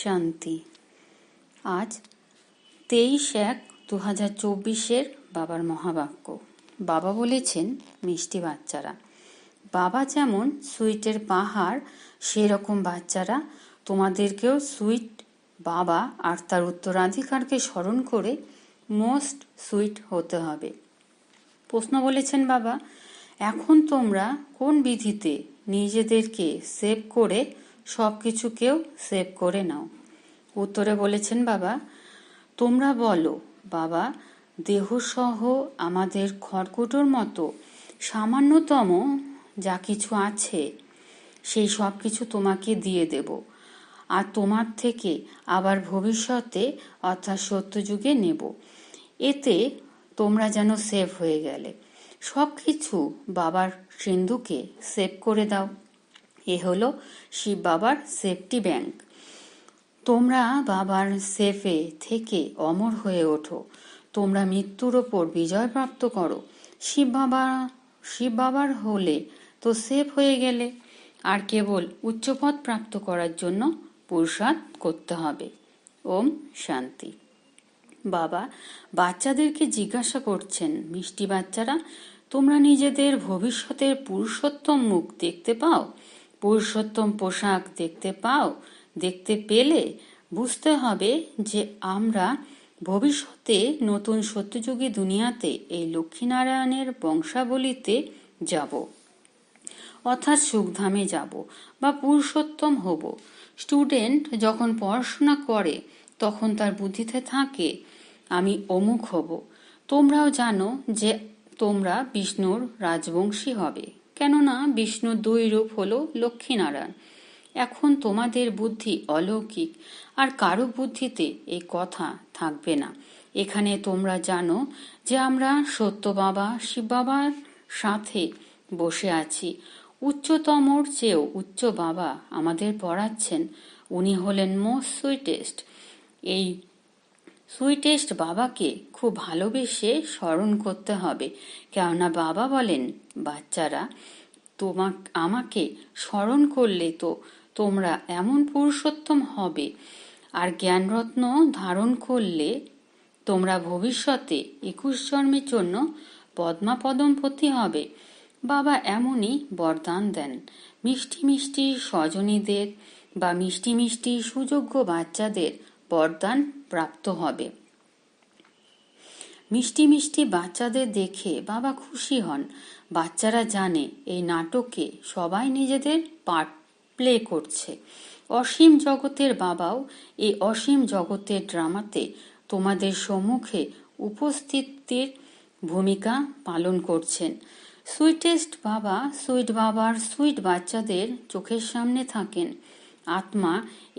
শান্তি। আজ তেইশ এক দু হাজার চব্বিশের বাবার মহাবাক্য। বাবা বলেছেন, মিষ্টি বাচ্চারা, বাবা যেমন সুইটের পাহাড়, সেরকম বাচ্চারা, তোমাদেরকেও সুইট বাবা আর তার উত্তরাধিকারকে স্মরণ করে মোস্ট সুইট হতে হবে। প্রশ্ন বলেছেন, বাবা, এখন তোমরা কোন বিধিতে নিজেদেরকে সেভ করে সব কিছুকেও সেভ করে নাও। উত্তরে বলেছেন, বাবা, তোমরা বলো, বাবা, দেহসহ আমাদের খড়কুটোর মতো সামান্যতম যা কিছু আছে, সেই সব কিছু তোমাকে দিয়ে দেব। আর তোমার থেকে আবার ভবিষ্যতে অর্থাৎ সত্যযুগে নেব। এতে তোমরা যেন সেভ হয়ে গেলে। সব কিছু বাবার সিন্ধুকে সেভ করে দাও। এ হলো শিব বাবার সেফটি ব্যাংক তোমরা বাবার সেফে থেকে অমর হয়ে ওঠো। তোমরা মৃত্যুর ওপর বিজয় প্রাপ্ত করো। শিব বাবা, শিব বাবার হলে তো সেফ হয়ে গেলে আর কেবল উচ্চপদ প্রাপ্ত করার জন্য পুরুষার্থ করতে হবে। ওম শান্তি। বাবা, বাচ্চাদেরকে জিজ্ঞাসা করছেন, মিষ্টি বাচ্চারা, তোমরা নিজেদের ভবিষ্যতের পুরুষোত্তম মুখ দেখতে পাও? পুরুষোত্তম পোশাক দেখতে পাও, দেখতে পেলে বুঝতে হবে যে আমরা ভবিষ্যতে নতুন সত্যযুগী দুনিয়াতে এই লক্ষ্মীনারায়ণের বংশাবলিতে যাব। অর্থাৎ সুখধামে যাব বা পুরুষোত্তম হব। স্টুডেন্ট যখন পড়াশোনা করে, তখন তার বুদ্ধিতে থাকে, আমি অমুক হব। তোমরাও জানো যে তোমরা বিষ্ণুর রাজবংশী হবে। কেননা বিষ্ণুর দুই রূপ হল লক্ষ্মীনারায়ণ। এখন তোমাদের বুদ্ধি অলৌকিক, আর কারও বুদ্ধিতে এই কথা থাকবে না। এখানে তোমরা জানো যে আমরা সত্য বাবা, শিব বাবার সাথে বসে আছি। উচ্চতমর চেয়েও উচ্চ বাবা আমাদের পড়াচ্ছেন। উনি হলেন মোস্ট সুইটেস্ট। এই সুইটেস্ট বাবাকে খুব ভালোবেসে স্মরণ করতে হবে। কেননা বাবা বলেন, বাচ্চারা তোমা আমাকে স্মরণ করলে তো তোমরা এমন পুরুষোত্তম হবে। আর জ্ঞানরত্ন ধারণ করলে তোমরা ভবিষ্যতে একুশ জন্মের জন্য পদ্মা পদমপতি হবে। বাবা এমনই বরদান দেন। মিষ্টি মিষ্টি স্বজনীদের বা মিষ্টি মিষ্টি সুযোগ্য বাচ্চাদের বরদান প্রাপ্ত হবে। মিষ্টি মিষ্টি বাচ্চাদের দেখে বাবা খুশি হন। বাচ্চারা জানে এই নাটকে সবাই নিজেদের পার্ট প্লে করছে। অসীম জগতের বাবাও এই অসীম জগতের ড্রামাতে তোমাদের সম্মুখে উপস্থিতির ভূমিকা পালন করছেন। সুইটেস্ট বাবা, সুইট বাবার, সুইট বাচ্চাদের চোখের সামনে থাকেন। আত্মা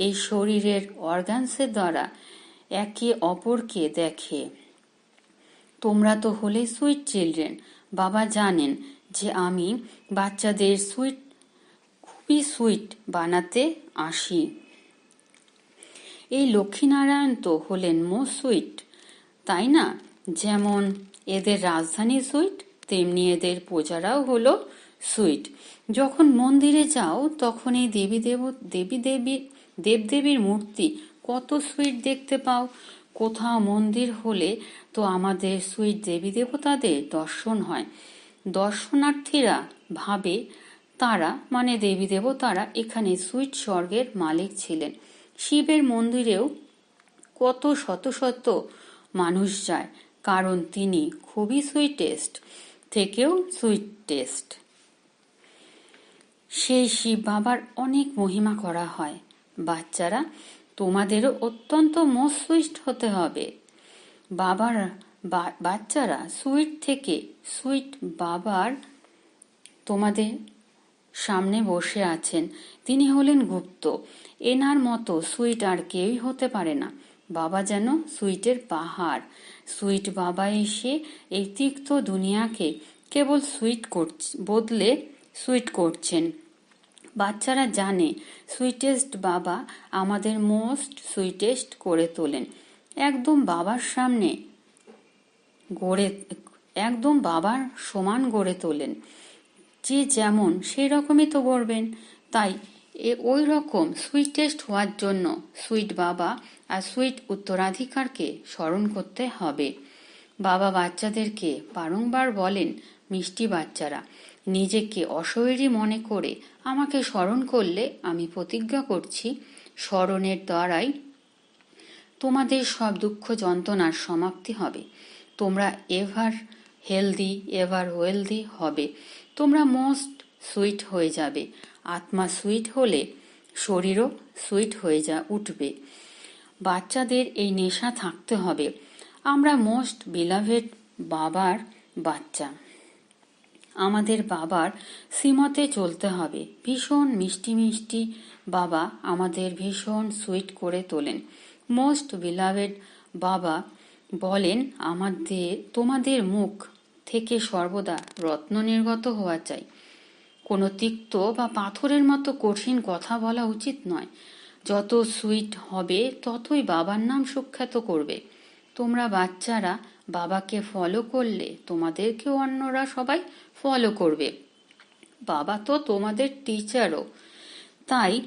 এই শরীরের অর্গানসের দ্বারা একে অপরকে দেখে। তোমরা তো হলে সুইট চিলড্রেন বাবা জানেন যে আমি বাচ্চাদের সুইট খুবই সুইট বানাতে আসি। এই লক্ষ্মীনারায়ণ তো হলেন মো সুইট তাই না? যেমন এদের রাজধানী সুইট তেমনি এদের প্রজারাও হলো সুইট যখন মন্দিরে যাও, তখন এই দেবী দেব, দেবী দেবী, দেবদেবীর মূর্তি কত সুইট দেখতে পাও? কোথাও মন্দির হলে তো আমাদের সুইট দেবী দেবতাদের দর্শন হয়। দর্শনার্থীরা ভাবে, তারা মানে দেবী দেবতারা এখানে সুইট স্বর্গের মালিক ছিলেন। শিবের মন্দিরেও কত শত শত মানুষ যায়, কারণ তিনি খুবই সুইটেস্ট থেকেও সুইটেস্ট সেই শিব বাবার অনেক মহিমা করা হয়। বাচ্চারা তোমাদেরও অত্যন্ত মোস্ট সুইট হতে হবে। বাবার বাচ্চারা সুইট থেকে, সুইট বাবার তোমাদের সামনে বসে আছেন। তিনি হলেন গুপ্ত। এনার মতো সুইট আর কেউই হতে পারে না। বাবা যেন সুইটের পাহাড়। সুইট বাবা এসে এই তিক্ত দুনিয়াকে কেবল সুইট করছে, বদলে সুইট করছেন। বাচ্চারা জানে সুইটেস্ট বাবা আমাদের মোস্ট সুইটেস্ট করে তোলেন। একদম বাবার সামনে গড়ে, একদম বাবার সমান গড়ে তোলেন। যে যেমন, সেই রকমই তো গড়বেন। তাই এ ওই রকম সুইটেস্ট হওয়ার জন্য সুইট বাবা আর সুইট উত্তরাধিকারকে স্মরণ করতে হবে। বাবা বাচ্চাদেরকে বারংবার বলেন, মিষ্টি বাচ্চারা। নিজেকে অশরীরী মনে করে আমাকে স্মরণ করলে আমি প্রতিজ্ঞা করছি, স্মরণের দ্বারাই তোমাদের সব দুঃখ যন্ত্রণার সমাপ্তি হবে। তোমরা এভার হেলদি, এভার ওয়েলদি হবে। তোমরা মোস্ট সুইট হয়ে যাবে। আত্মা সুইট হলে শরীরও সুইট হয়ে যা, উঠবে। বাচ্চাদের এই নেশা থাকতে হবে। আমরা মোস্ট বিলাভেড বাবার বাচ্চা। আমাদের বাবার শ্রীমতে চলতে হবে। ভীষণ মিষ্টি মিষ্টি বাবা আমাদের ভীষণ সুইট করে তোলেন। মোস্ট বিলাভেড বাবা বলেন, আমাদের, তোমাদের মুখ থেকে সর্বদা রত্ন নির্গত হওয়া চাই। কোনো তিক্ত বা পাথরের মতো কঠিন কথা বলা উচিত নয়। যত সুইট হবে, ততই বাবার নাম সুখ্যাত করবে। তোমরা বাচ্চারা বাবাকে ফলো করলে তোমাদেরকেও অন্যরা সবাই ফলো করবে। বাবা তো তোমাদের টিচারও তাই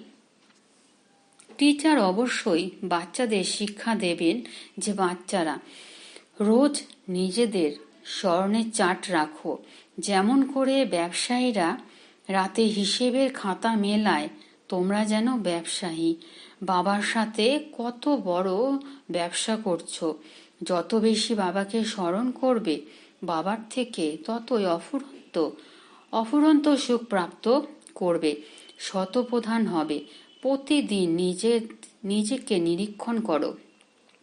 টিচার অবশ্যই বাচ্চাদের শিক্ষা দেবেন যে বাচ্চারা, রোজ নিজেদের স্মরণের চাট রাখো। যেমন করে ব্যবসায়ীরা রাতে হিসেবের খাতা মেলায়, তোমরা যেন ব্যবসায়ী, বাবার সাথে কত বড় ব্যবসা করছ। যত বেশি বাবাকে স্মরণ করবে, বাবার থেকে ততই অফুরন্ত অফুরন্ত সুখ প্রাপ্ত করবে, শতপ্রধান হবে। প্রতিদিন নিজের নিজেকে নিরীক্ষণ করো।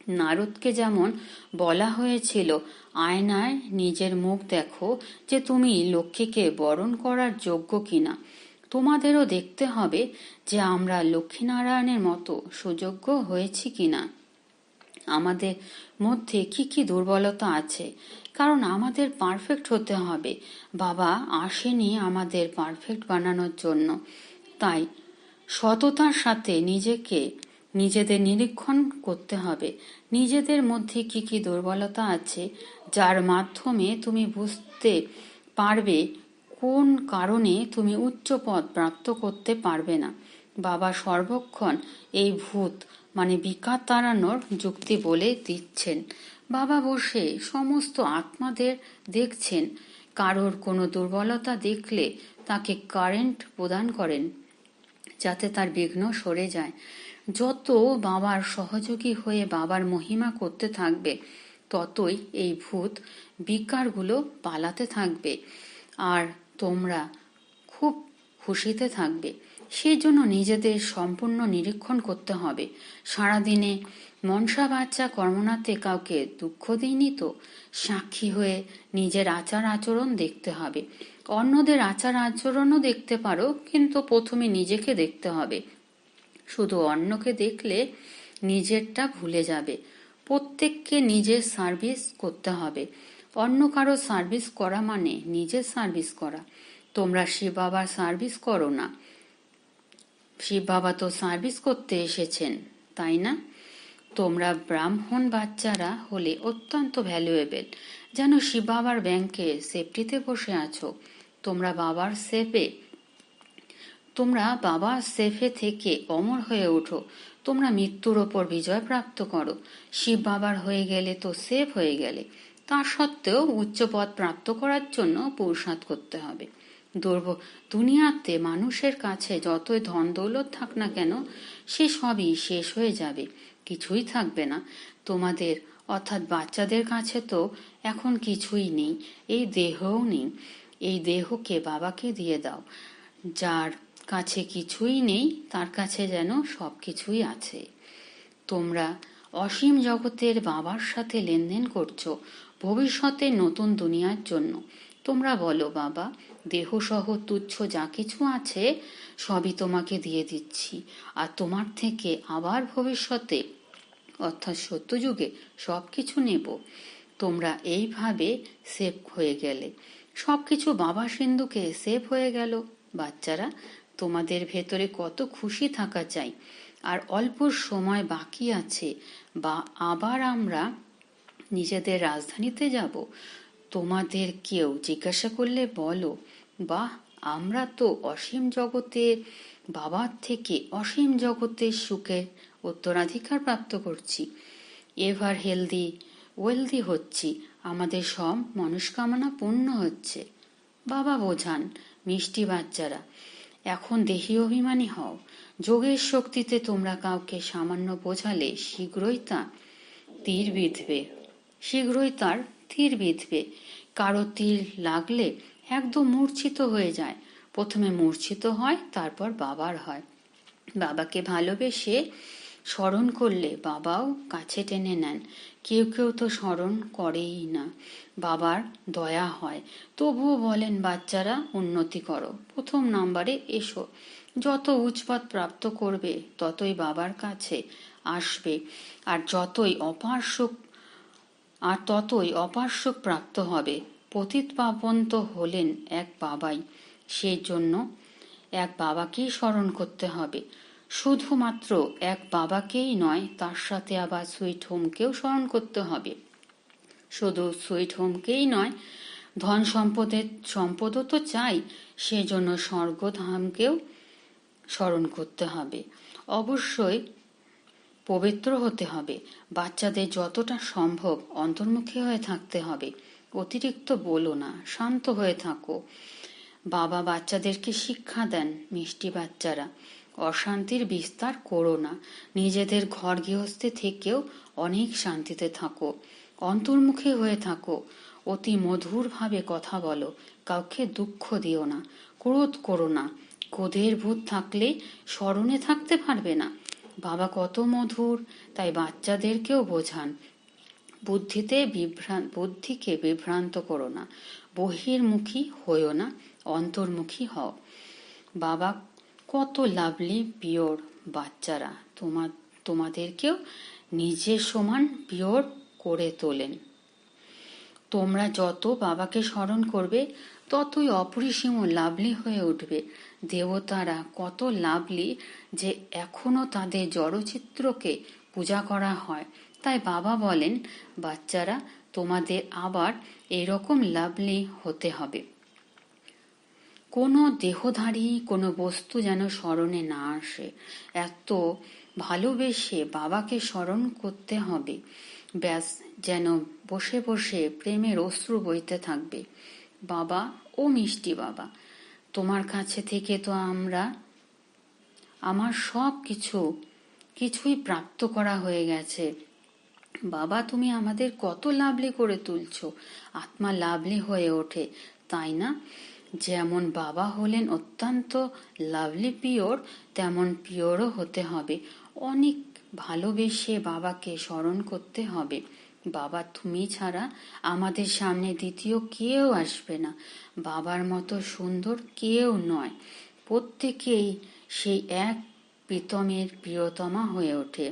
নারদকে যেমন বলা হয়েছিল, আয়নায় নিজের মুখ দেখো যে তুমি লক্ষ্মীকে বরণ করার যোগ্য কিনা। তোমাদেরও দেখতে হবে যে আমরা লক্ষ্মীনারায়ণের মতো সুযোগ্য হয়েছি কিনা। আমাদের মধ্যে কি কি দুর্বলতা আছে? কারণ আমাদের পারফেক্ট হতে হবে। বাবা আসেনি আমাদের পারফেক্ট বানানোর জন্য। তাই সততার সাথে নিজেকে, নিজেদের নিরীক্ষণ করতে হবে। নিজেদের মধ্যে কি কি দুর্বলতা আছে, যার মাধ্যমে তুমি বুঝতে পারবে কোন কারণে তুমি উচ্চ পদ প্রাপ্ত করতে পারবে না। বাবা সর্বক্ষণ এই ভূত মানে বিকার তাড়ানোর যুক্তি বলে দিচ্ছেন। বাবা বসে সমস্ত আত্মাদের দেখছেন। কারোর কোনো দুর্বলতা দেখলে তাকে কারেন্ট প্রদান করেন, যাতে তার বিঘ্ন সরে যায়। যত বাবার সহযোগী হয়ে বাবার মহিমা করতে থাকবে, ততই এই ভূত বিকারগুলো পালাতে থাকবে। আর তোমরা খুব খুশিতে থাকবে। সেই জন্য নিজেদের সম্পূর্ণ নিরীক্ষণ করতে হবে। সারাদিনে মনসা বাচ্চা কর্মনাথে কাউকে দুঃখ দিইনি তো? সাক্ষী হয়ে নিজের আচার আচরণ দেখতে হবে। অন্যদের আচার আচরণও দেখতে পারো, কিন্তু প্রথমে নিজেকে দেখতে হবে। শুধু অন্যকে দেখলে নিজেরটা ভুলে যাবে। প্রত্যেককে নিজের সার্ভিস করতে হবে। অন্য কারও সার্ভিস করা মানে নিজের সার্ভিস করা। তোমরা শিব বাবার সার্ভিস করো না। শিব বাবা তো সার্ভিস করতে এসেছেন, তাই না? তোমরা ব্রাহ্মণ বাচ্চারা হলে অত্যন্ত ভ্যালুয়েবল। যেন শিব বাবার ব্যাংকে সেফটিতে বসে আছো। তোমরা বাবার সেফে, তোমরা বাবার সেফে থেকে অমর হয়ে ওঠো। তোমরা মৃত্যুর ওপর বিজয় প্রাপ্ত করো। শিব বাবার হয়ে গেলে তো সেফ হয়ে গেলে। তা সত্ত্বেও উচ্চ পদ প্রাপ্ত করার জন্য পুরুষার্থ করতে হবে। দুর্ব। দুনিয়াতে মানুষের কাছে যতই ধন দৌলত থাক না কেন, সে সবই শেষ হয়ে যাবে, কিছুই থাকবে না। তোমাদের, অর্থাৎ বাচ্চাদের কাছে তো এখন কিছুই নেই, এই দেহও নেই। এই দেহকে বাবাকে দিয়ে দাও, যার কাছে কিছুই নেই, তার কাছে যেন সব কিছুই আছে। তোমরা অসীম জগতের বাবার সাথে লেনদেন করছ, ভবিষ্যতে নতুন দুনিয়ার জন্য। তোমরা বলো বাবা, দেহসহ তুচ্ছ যা কিছু আছে, সবই তোমাকে দিয়ে দিচ্ছি। আর তোমার থেকে আবার ভবিষ্যতে, অর্থাৎ সত্যযুগে সব কিছু নেব। তোমরা এইভাবে সেভ হয়ে গেলে। সব কিছু বাবা সিন্ধুকে সেভ হয়ে গেল। বাচ্চারা, তোমাদের ভেতরে কত খুশি থাকা চাই। আর অল্প সময় বাকি আছে, বা আবার আমরা নিজেদের রাজধানীতে যাব। তোমাদের কেউ জিজ্ঞাসা করলে বলো, বাহ, আমরা তো অসীম জগতের বাবার থেকে অসীম জগতের সুখের উত্তরাধিকার প্রাপ্ত করছি। এভার হেলদি ওয়েলদি হচ্ছি, আমাদের সব মনস্কামনা পূর্ণ হচ্ছে। বাবা বোঝান, মিষ্টি বাচ্চারা, এখন দেহি অভিমানী হও। যোগের শক্তিতে তোমরা কাউকে সামান্য বোঝালে শীঘ্রই তা তীর বিঁধবে। শীঘ্রই তার তীর বিঁধবে। কারও তীর লাগলে একদম মূর্ছিত হয়ে যায়। প্রথমে মূর্ছিত হয়, তারপর বাবার হয়। বাবাকে ভালোবেসে স্মরণ করলে বাবাও কাছে টেনে নেন। কেউ কেউ তো স্মরণ করেই না। বাবার দয়া হয়। তবুও বলেন, বাচ্চারা, উন্নতি করো। প্রথম নাম্বারে এসো। যত উৎপাত প্রাপ্ত করবে, ততই বাবার কাছে আসবে। আর যতই অপার্শ্ব আর ততই অপার্শ্ব প্রাপ্ত হবে। পতিত পাবন তো হলেন এক বাবাই। সেই জন্য এক বাবাকেই স্মরণ করতে হবে। শুধুমাত্র এক বাবাকেই নয়, তার সাথে আবার সুইট হোমকেও স্মরণ করতে হবে। শুধু সুইট হোমকেই নয়, ধন সম্পদের সম্পদও তো চাই, সেজন্য স্বর্গধামকেও স্মরণ করতে হবে। অবশ্যই পবিত্র হতে হবে। বাচ্চাদের যতটা সম্ভব অন্তর্মুখী হয়ে থাকতে হবে। অতিরিক্ত বলো না, শান্ত হয়ে থাকো। বাবা বাচ্চাদেরকে শিক্ষা দেন মিষ্টি বাচ্চারা। অশান্তির বিস্তার করো না। নিজেদের ঘর গৃহস্থে থেকেও অনেক শান্তিতে থাকো। অন্তর্মুখী হয়ে থাকো। অতি মধুরভাবে কথা বলো। কাউকে দুঃখ দিও না। ক্রোধ করো না। ক্রোধের ভূত থাকলে স্মরণে থাকতে পারবে না। বাবা কত মধুর, তাই বাচ্চাদেরকেও বোঝান। বুদ্ধিতে বিভ্রান্ত বুদ্ধিকে বিভ্রান্ত করো না। বহির্মুখী হইও না, অন্তর্মুখী হও। বাবা, কত লাভলি, পিওর বাচ্চারা। তোমার তোমাদেরকেও নিজের সমান পিওর করে তোলেন। তোমরা যত বাবাকে স্মরণ করবে, ততই অপরিসীম লাভলি হয়ে উঠবে। দেবতারা কত লাভলি যে এখনও তাদের জড়চিত্রকে পূজা করা হয়। তাই বাবা বলেন, বাচ্চারা, তোমাদের আবার এরকম লাভলি হতে হবে। কোনো দেহধারী কোনো বস্তু যেন স্মরণে না আসে। এত ভালোবেসে বাবাকে স্মরণ করতে হবে। ব্যাস, যেন বসে বসে প্রেমের অশ্রু বইতে থাকবে। বাবা ও মিষ্টি বাবা। তোমার কাছে থেকে তো আমরা, আমার সব কিছু কিছুই প্রাপ্ত করা হয়ে গেছে। বাবা, তুমি আমাদের কত লাভলি করে তুলছো। আত্মা লাভলি হয়ে ওঠে, তাই না? যেমন বাবা হলেন অত্যন্ত লাভলি পিওর, তেমন পিওরও হতে হবে। অনেক ভালোবেসে বাবাকে স্মরণ করতে হবে। বাবা, তুমি ছাড়া আমাদের সামনে দ্বিতীয় কেউ আসবে না। বাবার মতো সুন্দর কেউ নয়। প্রত্যেকেই সেই এক প্রীতমের প্রিয়তমা হয়ে ওঠে।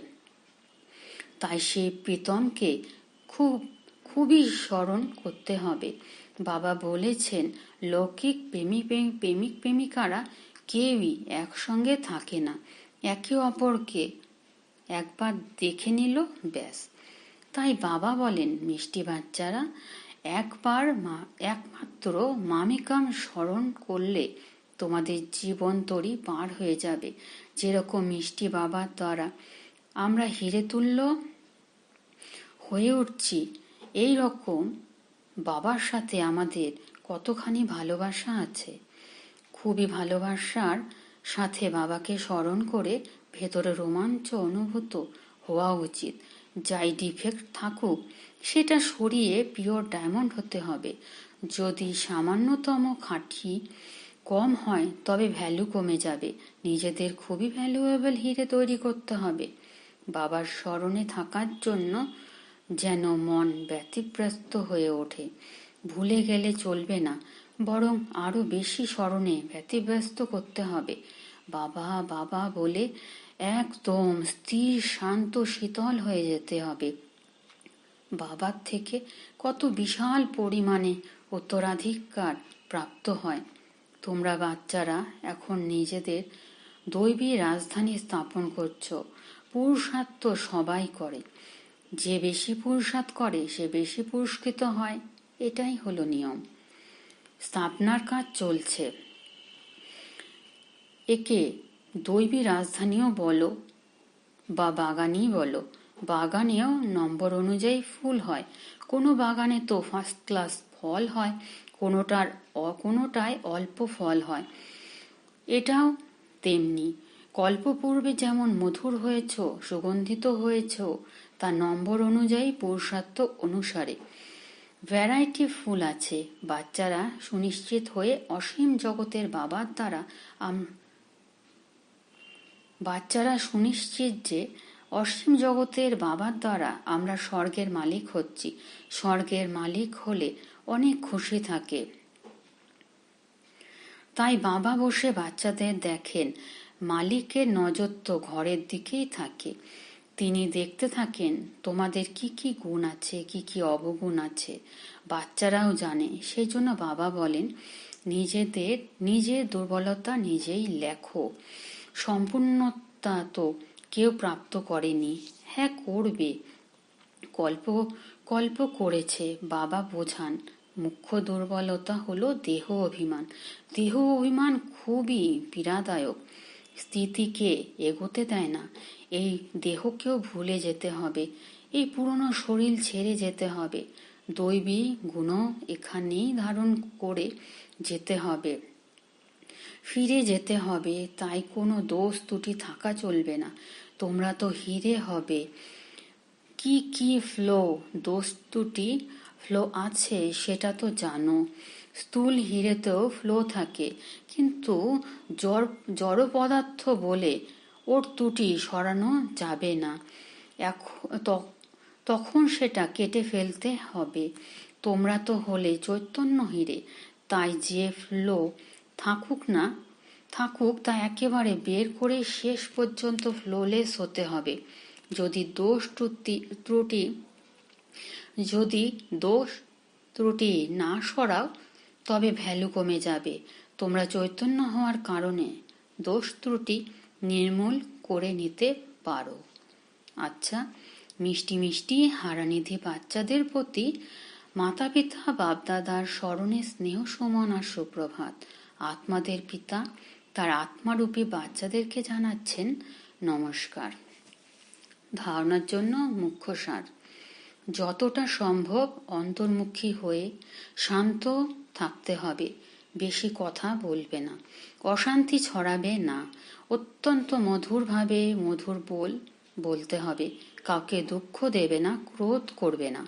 তাই সেই প্রীতমকে খুব, খুবই স্মরণ করতে হবে। বাবা বলেছেন, লৌকিক প্রেমিক প্রেমিক প্রেমিকারা কেউই একসঙ্গে থাকে না। একে অপরকে একবার দেখে নিল, ব্যাস। তাই বাবা বলেন, মিষ্টি বাচ্চারা, একবার মা, একমাত্র মামিকাম স্মরণ করলে তোমাদের জীবন তরি পার হয়ে যাবে। যেরকম মিষ্টি বাবার দ্বারা আমরা হিরে তুল্য হয়ে উঠছি, এই রকম বাবার সাথে আমাদের কতখানি ভালোবাসা আছে। খুবই ভালোবাসার সাথে বাবাকে স্মরণ করে ভেতরে রোমাঞ্চ অনুভূত হওয়া উচিত। যাই ডিফেক্ট থাকুক, সেটা সরিয়ে পিওর ডায়মন্ড হতে হবে। যদি সামান্যতম খাঁটি কম হয়, তবে ভ্যালু কমে যাবে। নিজেদের খুবই ভ্যালুয়েবল হিরে তৈরি করতে হবে। বাবার স্মরণে থাকার জন্য যেন মন ব্যতিব্যস্ত হয়ে ওঠে। ভুলে গেলে চলবে না, বরং আরও বেশি স্মরণে ব্যতিব্যস্ত করতে হবে। বাবা বাবা বলে, একদম স্থির, শান্ত, শীতল হয়ে যেতে হবে। বাবার থেকে কত বিশাল পরিমাণে উত্তরাধিকার প্রাপ্ত হয়। তোমরা বাচ্চারা এখন নিজেদের দৈবী রাজধানী স্থাপন করছ। পুরুষার্থ সবাই করে। যে বেশি পুরুষার্থ করে, সে বেশি পুরস্কৃত হয়। এটাই হলো নিয়ম। স্থাপনার কাজ চলছে। একে দৈবী রাজধানীও বলো বা বাগানই বলো। বাগানেও নম্বর অনুযায়ী ফুল হয়। কোনো বাগানে তো ফার্স্ট ক্লাস ফল হয়, কোনোটার কোনোটায় অল্প ফল হয়। এটাও তেমনি। কল্পপূর্বে যেমন মধুর হয়েছ, সুগন্ধিত হয়েছ, তা নম্বর অনুযায়ী পুরুষার্থ অনুসারে। ভ্যারাইটি ফুল আছে। বাচ্চারা সুনিশ্চিত হয়ে অসীম জগতের বাবার দ্বারা বাচ্চারা সুনিশ্চিত যে অসীম জগতের বাবার দ্বারা আমরা স্বর্গের মালিক হচ্ছি। স্বর্গের মালিক হলে অনেক খুশি থাকে। তাই বাবা বসে বাচ্চাদের দেখেন, মালিকের নজর তো ঘরের দিকেই থাকে। তিনি দেখতে থাকেন, তোমাদের কি কি গুণ আছে, কি কি অবগুণ আছে? বাচ্চারাও জানে। সেই জন্য বাবা বলেন, নিজেদের, নিজের দুর্বলতা নিজেই লেখো। সম্পূর্ণতা তো কেউ প্রাপ্ত করেনি। হ্যাঁ করবে। কল্প কল্প করেছে। বাবা বোঝান, মুখ্য দুর্বলতা হলো দেহ অভিমান। দেহ অভিমান খুবই পীড়াদায়ক। স্থিতিকে এগোতে দেয় না। এই দেহকেও ভুলে যেতে হবে। এই পুরনো শরীর ছেড়ে যেতে হবে। দৈবী গুণ এখানেই ধারণ করে যেতে হবে। ফিরে যেতে হবে, তাই কোনো দোষ ত্রুটি থাকা চলবে না। তোমরা তো হিরে হবে। কি কি ফ্লো দোষ ত্রুটি ফ্লো আছে, সেটা তো জানো। স্থূল হিরেতেও ফ্লো থাকে, কিন্তু জড় পদার্থ বলে ওর ত্রুটি সরানো যাবে না। তখন সেটা কেটে ফেলতে হবে। তোমরা তো হলে চৈতন্য হিরে, তাই যে ফ্লো থাকুক না, থাকুক তা একেবারে বের করে শেষ পর্যন্ত ফ্লোলেস হতে হবে। যদি দোষ ত্রুটি ত্রুটি, যদি দোষ ত্রুটি না সরাও, তবে ভ্যালু কমে যাবে। তোমরা চৈতন্য হওয়ার কারণে দোষ ত্রুটি নির্মূল করে নিতে পারো। আচ্ছা মিষ্টি মিষ্টি হারানিধি বাচ্চাদের প্রতি মাতা পিতা বাপদাদার স্মরণে স্নেহ সমান আর সুপ্রভাত। আত্মাদের পিতা তার আত্মারূপী বাচ্চাদেরকে জানাচ্ছেন নমস্কার। ধারণার জন্য মুখ্য সার, যতটা সম্ভব অন্তর্মুখী হয়ে শান্ত থাকতে হবে, বেশি কথা বলবে না, অশান্তি ছড়াবে না, অত্যন্ত মধুরভাবে মধুর বল বলতে হবে, কাউকে দুঃখ দেবে না, ক্রোধ করবে না,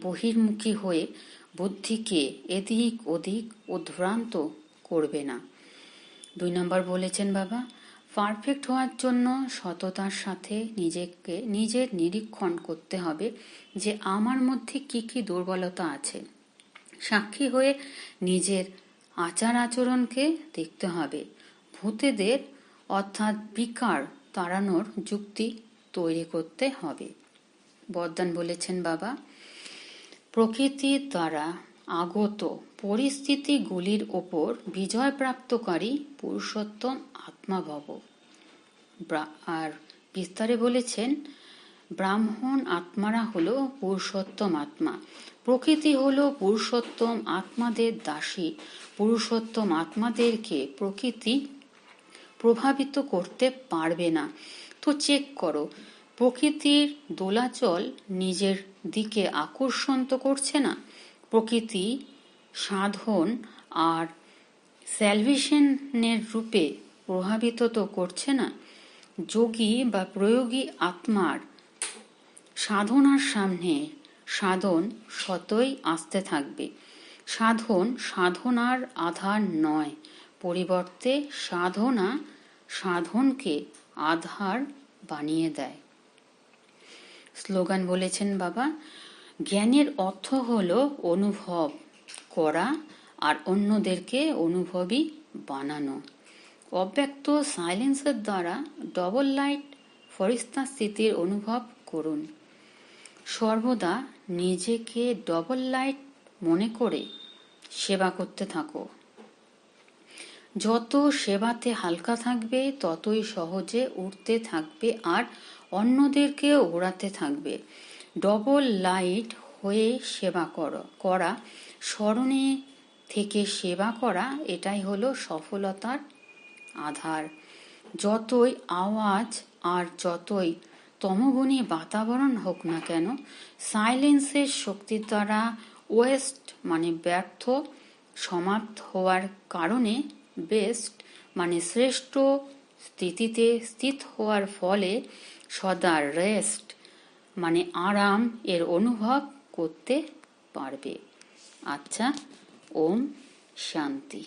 বহির্মুখী হয়ে বুদ্ধিকে এদিক ওদিক উদ্ভ্রান্ত করবে না। দুই নম্বর বলেছেন বাবা পারফেক্ট হওয়ার জন্য সততার সাথে নিজেকে, নিজের নিরীক্ষণ করতে হবে যে আমার মধ্যে কি কি দুর্বলতা আছে। সাক্ষী হয়ে নিজের আচার আচরণকে দেখতে হবে। ভূতেদের অর্থাৎ বিকার তাড়ানোর যুক্তি তৈরি করতে হবে। বরদান বলেছেন বাবা, প্রকৃতির দ্বারা আগত পরিস্থিতিগুলির ওপর বিজয় প্রাপ্তকারী পুরুষোত্তম আত্মা ভব আর বিস্তারে বলেছেন, ব্রাহ্মণ আত্মারা হল পুরুষোত্তম আত্মা। প্রকৃতি হল পুরুষোত্তম আত্মাদের দাসী। পুরুষোত্তম আত্মাদেরকে প্রকৃতি প্রভাবিত করতে পারবে না। তো চেক করো, প্রকৃতির দোলাচল নিজের দিকে আকর্ষণ তো করছে না? প্রকৃতি, সাধন আর স্যালভেশনের রূপে প্রভাবিত তো করছে না। যোগী বা প্রয়োগী আত্মার সাধনার সামনে সাধন সতই আসতে থাকবে। সাধন সাধনার আধার নয়, পরিবর্তে সাধনা সাধনকে আধার বানিয়ে দেয়। স্লোগান বলেছেন বাবা জ্ঞানের অর্থ হল অনুভব করা আর অন্যদেরকে অনুভবী বানানো। অব্যক্ত সাইলেন্সের দ্বারা ডবল লাইট ফরিস্তা স্থিতির অনুভব করুন। সর্বদা নিজেকে ডবল লাইট মনে করে সেবা করতে থাকো। যত সেবাতে হালকা থাকবে, ততই সহজে উঠতে থাকবে আর অন্যদেরকে ওড়াতে থাকবে। ডবল লাইট হয়ে সেবা করা স্মরণে থেকে সেবা করা, এটাই হলো সফলতার আধার। যতই আওয়াজ আর যতই তমগুণী বাতাবরণ হোক না কেন, সাইলেন্সের শক্তির দ্বারা ওয়েস্ট মানে ব্যর্থ, সমাপ্ত হওয়ার কারণে বেস্ট মানে শ্রেষ্ঠ স্থিতিতে স্থিত হওয়ার ফলে সদা রেস্ট মানে আরাম এর অনুভব করতে পারবে। আচ্ছা ওম শান্তি।